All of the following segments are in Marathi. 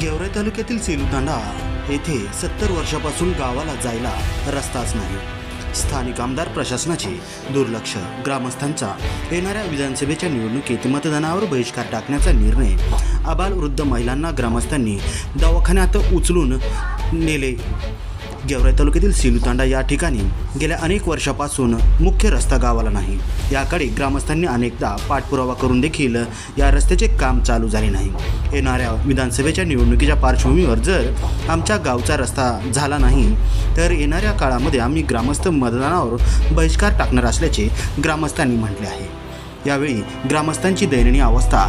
गेवराई तालुक्यातील सेलूतांडा येथे सत्तर वर्षापासून गावाला जायला रस्ताच नाही. स्थानिक आमदार प्रशासनाचे दुर्लक्ष. ग्रामस्थांचा येणाऱ्या विधानसभेच्या निवडणुकीत मतदानावर बहिष्कार टाकण्याचा निर्णय आबालवृद्ध महिलांना ग्रामस्थांनी दवाखान्यात उचलून नेले. गेवराई तालुक्यातील सिलुतांडा या ठिकाणी गेल्या अनेक वर्षापासून मुख्य रस्ता गावाला नाही. याकडे ग्रामस्थांनी अनेकदा पाठपुरावा करून देखील या रस्त्याचे काम चालू झाले नाही. येणाऱ्या विधानसभेच्या निवडणुकीच्या पार्श्वभूमीवर जर आमच्या गावचा रस्ता झाला नाही तर येणाऱ्या काळामध्ये आम्ही ग्रामस्थ मतदानावर बहिष्कार टाकणार असल्याचे ग्रामस्थांनी म्हटले आहे. यावेळी ग्रामस्थांची दयनीय अवस्था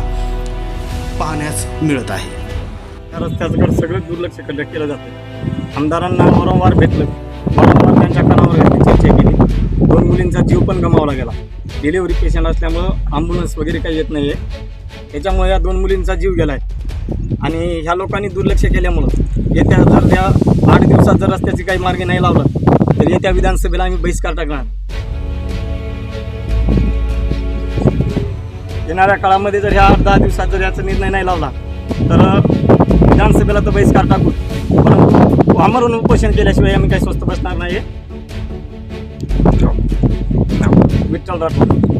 पाहण्यास मिळत आहे. त्या रस्त्याकडे सगळं दुर्लक्ष केलं जातं आमदारांना वारंवार भेटलं वारंवार त्यांच्या कानावर घातली चर्चा केली. दोन मुलींचा जीव पण गमावला गेला. डिलिव्हरी पेशंट असल्यामुळं ॲम्ब्युलन्स वगैरे काही येत नाही आहे त्याच्यामुळे या दोन मुलींचा जीव गेला आहे आणि ह्या लोकांनी दुर्लक्ष केल्यामुळं येत्या जर त्या आठ दिवसात जर रस्त्याची काही मार्ग नाही लावला तर येत्या विधानसभेला आम्ही बहिष्कार टाकणार. येणाऱ्या काळामध्ये जर ह्या आठ दहा दिवसात जर याचा निर्णय नाही लावला तर विधानसभेला तर बहिष्कार टाकू परंतु आमरण उपोषण केल्याशिवाय आम्ही काही स्वस्त बसणार नाही विठ्ठल राठोड